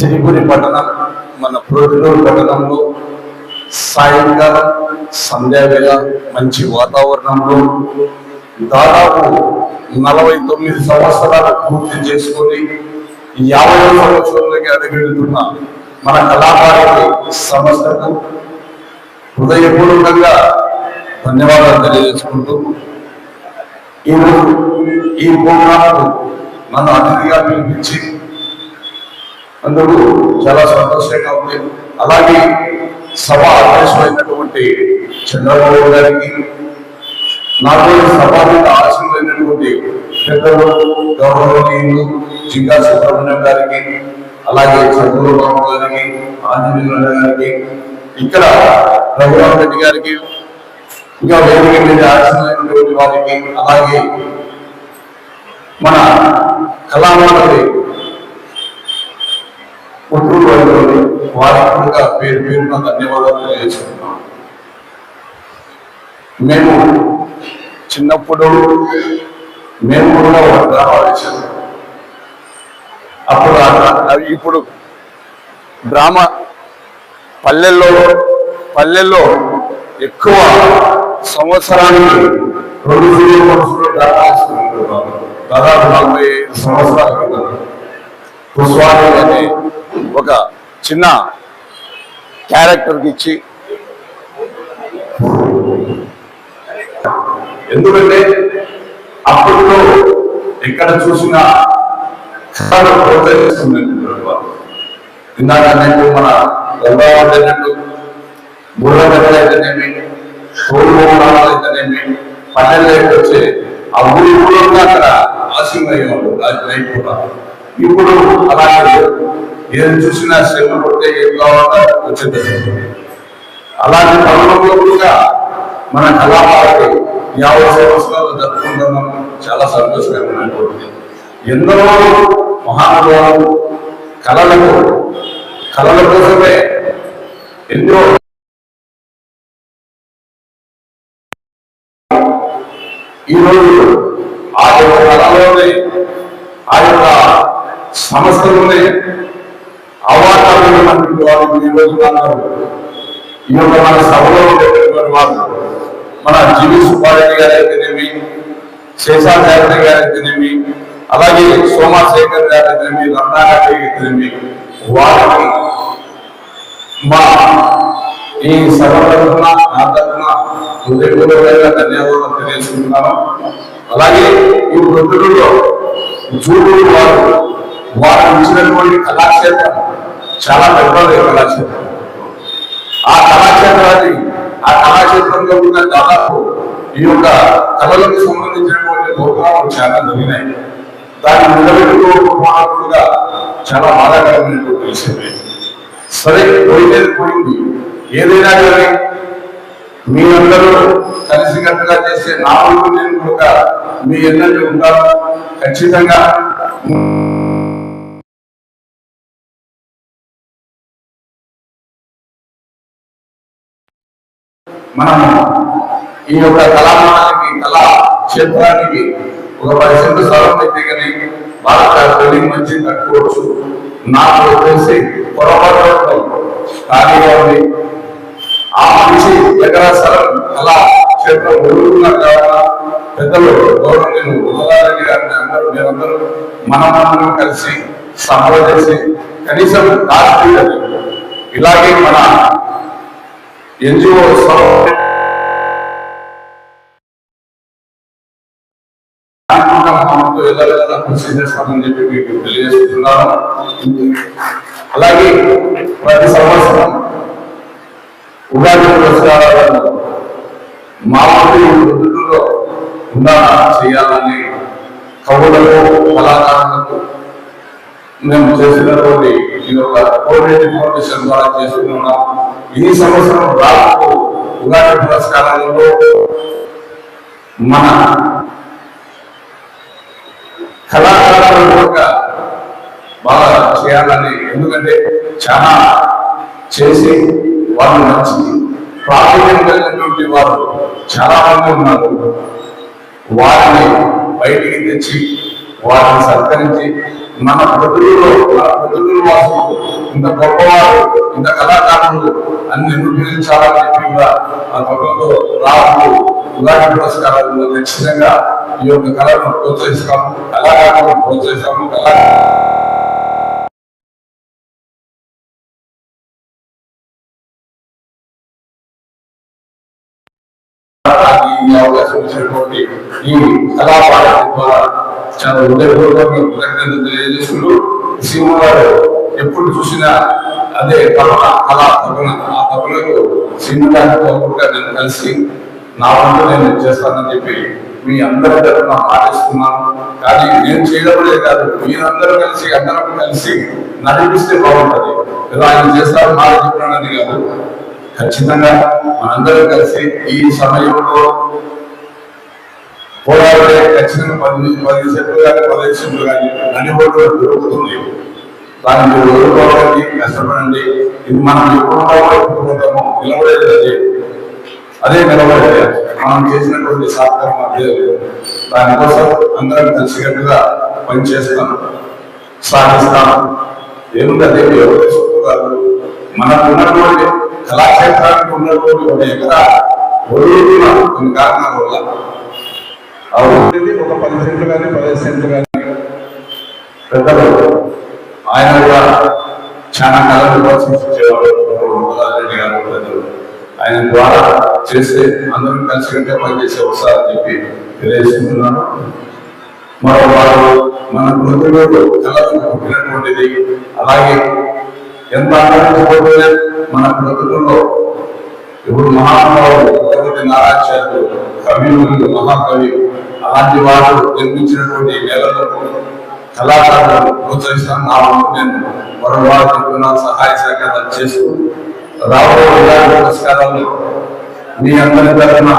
సిరిపురి పట్టణం మన ప్రొద్దుటూరు పట్టణంలో సాయంకాలం సంధ్యావేళ మంచి వాతావరణంలో దాదాపు నలభై తొమ్మిది సంవత్సరాలు పూర్తి చేసుకొని యాభై సంవత్సరంలోకి అడుగుతున్న మన కళాకారుడి సంస్థకు హృదయపూర్వకంగా ధన్యవాదాలు తెలియజేసుకుంటూ ఈరోజు ఈ ప్రోగ్రాంకు నన్ను అతిథిగా పిలిపించి అందుకు చాలా సంతోషంగా ఉంది అలాగే సభ ఆదేశమైనటువంటి చంద్రబాబు గారికి నాకు సభ మీద ఆశలైనటువంటి పెద్దలు గౌరవనీయులు జింగా సుబ్రహ్మణ్యం గారికి అలాగే చంద్రబాబు గారికి ఆంజనేయుల గారికి ఇక్కడ రఘురామ రెడ్డి గారికి ఇంకా వేదిక మీద ఆశలైనటువంటి వారికి అలాగే మన కళామండలి పుట్టూరు వారిలోని వారికి కూడా పేరు పేరున ధన్యవాదాలు తెలియజేస్తున్నాం. మేము చిన్నప్పుడు మేము కూడా ఒక డ్రామా అప్పుడు అవి ఇప్పుడు డ్రామా పల్లెల్లో పల్లెల్లో ఎక్కువ సంవత్సరానికి రెండు సీరియల్ దాదాపు నలభై ఐదు సంవత్సరాల కింద పుష్వాని ఒక చిన్న క్యారెక్టర్కి ఇచ్చి. ఎందుకంటే అప్పట్లో ఎక్కడ చూసినా ఇందాక నేను మన గంగావతి అన్నట్టు బుర్రగడ్డ అయితేనేమి సోమవారాలు అయితేనేమి పల్లెల్లోకి వచ్చే ఆ ఊరి కూడా అక్కడ ఆశీర్వయ్యేవాడు రైతు కూడా ఇప్పుడు అలాగే ఏం చూసినా శ్రమ పడితే ఏం కావాలో వచ్చేది అలాంటి పనులలో కూడా మన కళాకారులు యాభై సంవత్సరాలు జరుపుకుంటున్నాం. చాలా సంతోషకరమైనటువంటి ఎందరో మహానుభావులు కళలకు కళల కోసమే ఎన్నో ఈరోజు ఆ యొక్క కళలోనే ఆ యొక్క సంస్థలోనే అవార్డులు ఉన్నటువంటి వాళ్ళు ఈ రోజు ఉన్నారు ఈ యొక్క మన సభలో ఉండేటటువంటి వాళ్ళు మన జీవి సుబ్బారెడ్డి గారు అయితేనేమి శేషాచార్య గారు అయితేనేమి అలాగే సోమాశేఖర్ గారు అయితేనేమి రత్నారెడ్డి అయితేనేమి వారికి మా ఈ సభ తరఫున నా తరఫున హృదయపూర్వకంగా ధన్యవాదాలు తెలియజేస్తున్నాను అలాగే ఈ వృద్ధులలో జూడూరు వారు వారు ఇచ్చినటువంటి కళాక్షేత్రం చాలా పెద్దది కళాక్షేత్రం ఆ కళాక్షేత్రాన్ని ఆ కళాక్షేత్రంలో ఉన్న దాదాపు ఈ యొక్క కళలకు సంబంధించినటువంటి ప్రోగ్రాములు చాలా జరిగినాయి. దాన్ని నిలబెట్టుకోకపోవడంగా చాలా బాధాకరమైనటువంటి విషయమే. సరే పోయినది పోయింది. ఏదైనా కానీ మీ అందరూ కలిసికట్టుగా చేసే నా వంతు నేను కూడా మీ ఎన్నటి ఉంటాను ఖచ్చితంగా మనము ఈ యొక్క కళామానానికి కళా క్షేత్రానికి ఒక పది సెంటు స్థలం అయితే కానీ బిల్డింగ్ మంచి కట్టుకోవచ్చు నాకు వచ్చేసి పొరపాటు ఖాళీగా ఉంది. ఆ మనిషి దగ్గర స్థలం కళా క్షేత్రం ఒడుగుతున్నారు కావాలా పెద్దలు గౌరవనీయులు ఉదయారెడ్డి గారిని అందరూ మీరందరూ మనమందరం కలిసి సభ చేసి కనీసం రాష్ట్రీయ ఇలాగే మన ఎన్జిఓ కృషి చేస్తామని చెప్పి మీకు తెలియజేస్తున్నాను. అలాగే ప్రతి సంవత్సరం ఉగాది పురస్కారాలను మామూలు వంతు ఉండాలా చేయాలని కవులకు కళాకారులకు మేము చేసినటువంటి ఈ యొక్క కోఆర్డినేట్ ఫౌండేషన్ ద్వారా చేస్తున్నాం ఈ సంవత్సరం రాకు ఉగాది పురస్కారాలలో మన కళాకారులు కూడా బాగా చేయాలని ఎందుకంటే చాలా చేసి వాళ్ళు మంచి ప్రావీణ్యం కలిగినటువంటి వారు చాలా మంది ఉన్నారు. వారిని బయటికి తెచ్చి వారిని సత్కరించి మన ప్రజల్లో మన ప్రజల వాసులు ఇంత గొప్పవారు ఇంత కళాకారులు అన్ని నిరూపించాలని చెప్పి కూడా ఆ పక్కనతో రాహుల్ ఉగాది పురస్కారాలు ఖచ్చితంగా ఈ యొక్క కళను ప్రోత్సహిస్తాము కళాకారులను ప్రోత్సహిస్తాము కళా ఈ అవకాశం ఇచ్చినటువంటి ఈ కళాపాఠం ద్వారా చాలా హృదయపూర్వకంగా కృతజ్ఞతలు తెలియజేస్తూ ఎప్పుడు చూసినా అదే తపన అలా తపన ఆ తపనకు సినిమా నేను కలిసి నా వంట నేను చేస్తానని చెప్పి మీ అందరి తరఫున మాటిస్తున్నాను కానీ నేను చేయడమే కాదు. మీరందరూ కలిసి అందరం కలిసి నడిపిస్తే బాగుంటుంది. ఇలా ఆయన చేస్తారు మాట చెప్పినాడని కాదు. ఖచ్చితంగా మనందరం కలిసి ఈ సమయంలో పోరాడే ఖచ్చితంగా పది పది సెంట్లు కానీ పదిహేను సెంట్లు కానీ అన్ని ఓట్లు దొరుకుతుంది. దాన్ని ఎదుర్కోవడానికి కష్టపడండి. ఇది మనం ఎప్పుడు నిలబడేది అదే అదే నిలబడేది మనం చేసినటువంటి సహకారం అదే. దానికోసం అందరం కలిసికట్టుగా పనిచేస్తాం సాధిస్తాం. ఏముంది అదే ఎవరి కాదు మనకు ఉన్నటువంటి కళాక్షేత్రానికి ఉన్నటువంటి ఒక ఎకరా కొన్ని కారణాల వల్ల ఆ ఉండేది ఒక పది సెంట్లు కానీ పదిహేను సెంట్లు కానీ. పెద్దలు ఆయన కూడా చాలా కాలం ప్రోత్సహించేవారు రెడ్డి గారు పెద్దలు. ఆయన ద్వారా చేస్తే అందరం కలిసికట్టే పనిచేసే వస్తారని చెప్పి తెలియజేసుకుంటున్నాను. మరో వారు మన మృతులు కళలు పుట్టినటువంటిది. అలాగే ఎంత ఆనందించబోతే మన బ్రతుకుల్లో ఇప్పుడు మహానుభావుడు భగవతి నారాయణ కవిలు మహాకవి అలాంటి వారు నిర్మించినటువంటి నేలలకు కళాకారులను ప్రోత్సహిస్తాను నా నేను మరో వారు చెప్పిన సహాయ సహకారాలు చేస్తూ రాబోయే పురస్కారాలు మీ అందరి తరఫున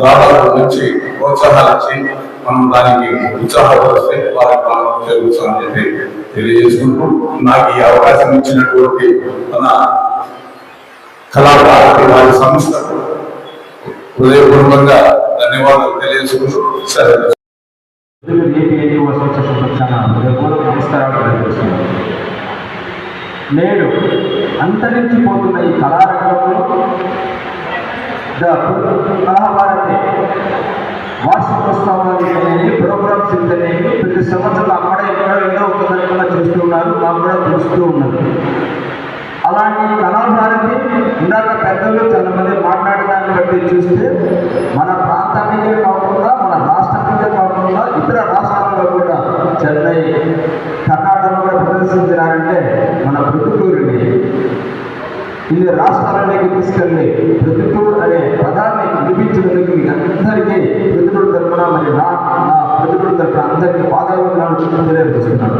దాదాపు నుంచి ప్రోత్సాహాలు ఇచ్చి మనం దానికి ఉత్సాహపరిస్తే వారికి మనం చేరుస్తామని చెప్పి తెలియజేసుకుంటూ నాకు ఈ అవకాశం ఇచ్చినటువంటి మన కళాకారులు వారి సంస్థ హృదయపూర్వకంగా ధన్యవాదాలు తెలియజేసుకుంటూ సరే నేడు అంతరించిపోతున్న ఈ కళారంగంలో ద కళాభారతి వార్షికోత్సవాలు ప్రోగ్రామ్స్ ఇంతనేవి ప్రతి సంవత్సరం అక్కడ ఎక్కడ ఏదో ఒక రకంగా చేస్తున్నారు మాకు కూడా తెలుస్తూ ఉన్నది అలాంటి కళాభారతి ఇందాక పెద్దలు చాలామంది మాట్లాడడాన్ని బట్టి చూస్తే మన ప్రాంతానికే కాకుండా మన రాష్ట్రానికే కాకుండా ఇతర రాష్ట్రాల్లో కూడా చెన్నై కర్ణాటకలో కూడా ప్రదర్శించినారంటే మన ప్రతికూరుని ఇది రాష్ట్రాలలోకి తీసుకెళ్ళి ప్రతికూరు అనే పదాన్ని వినిపించినందుకు అందరికీ ప్రతికూరు తరపున మరి నా నా ప్రతికూరు తరపున అందరికీ పాదాభివందనాలు తెలియజేస్తున్నాను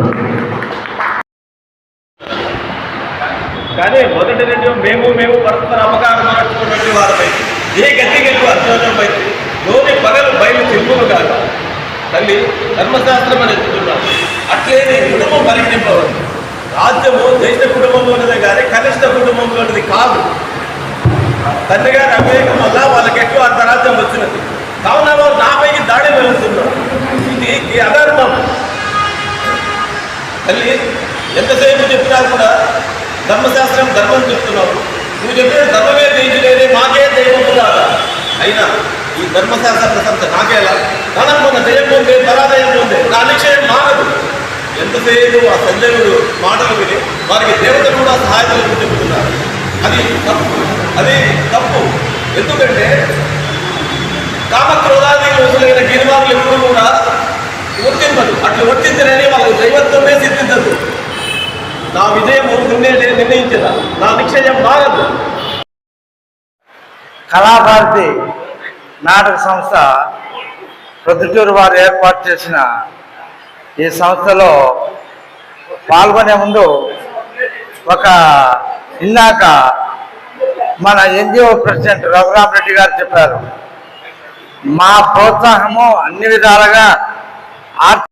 కానీ మొదటి రెండు మేము మేము పరస్పర అపకారం మార్చుకున్నటువంటి వారమై ఏ గతి గెలుపు అర్జునమై లోని పగలు బయలు చెప్పులు కాదు. తల్లి ధర్మశాస్త్రం అని ఎత్తుతున్నాం అట్లేని కుటుంబం పరిగణింపవద్దు రాజ్యము దేశ కుటుంబంలోనిదే కానీ కనిష్ట కుటుంబంలోనిది కాదు. తండ్రి గారి అవివేకం వల్ల వాళ్ళకి ఎక్కువ అర్ధరాజ్యం వచ్చినది. కావున వారు నాపైకి దాడి వెళ్తున్నారు. ఇది అధర్మం. తల్లి ఎంతసేపు చెప్పినా కూడా ధర్మశాస్త్రం ధర్మం చెప్తున్నావు. నువ్వు చెప్పిన ధర్మమే జయించలేదే మాకే దైవం కాదా అయినా ఈ ధర్మశాస్త్ర ప్రశంస నాకేలా ధనం మన జయం పొందే పరాజయం పొందే నా నిశ్చయం మానదు. ఎంతసేపు ఆ సంజయుడు మాటలు విని వారికి దేవతలు కూడా సహాయకులు చెబుతున్నారు. అది తప్పు. అది తప్పు. ఎందుకంటే కామక్రోధాది వసులైన గిరివారులు ఎప్పుడు కూడా వర్తింపదు అట్లు వర్తించలేని వాళ్ళకు దైవత్వమే సిద్ధించదు. నా విజయము నిన్నే నేను నిర్ణయించిన నా నిశ్చయం మారదు. కళాభారతి నాటక సంస్థ ప్రొద్దుటూరు వారు ఏర్పాటు చేసిన ఈ సంస్థలో పాల్గొనే ముందు ఒక ఇందాక మన ఎన్జిఓ ప్రెసిడెంట్ రఘురామ్ రెడ్డి గారు చెప్పారు మా ప్రోత్సాహము అన్ని విధాలుగా ఆర్థిక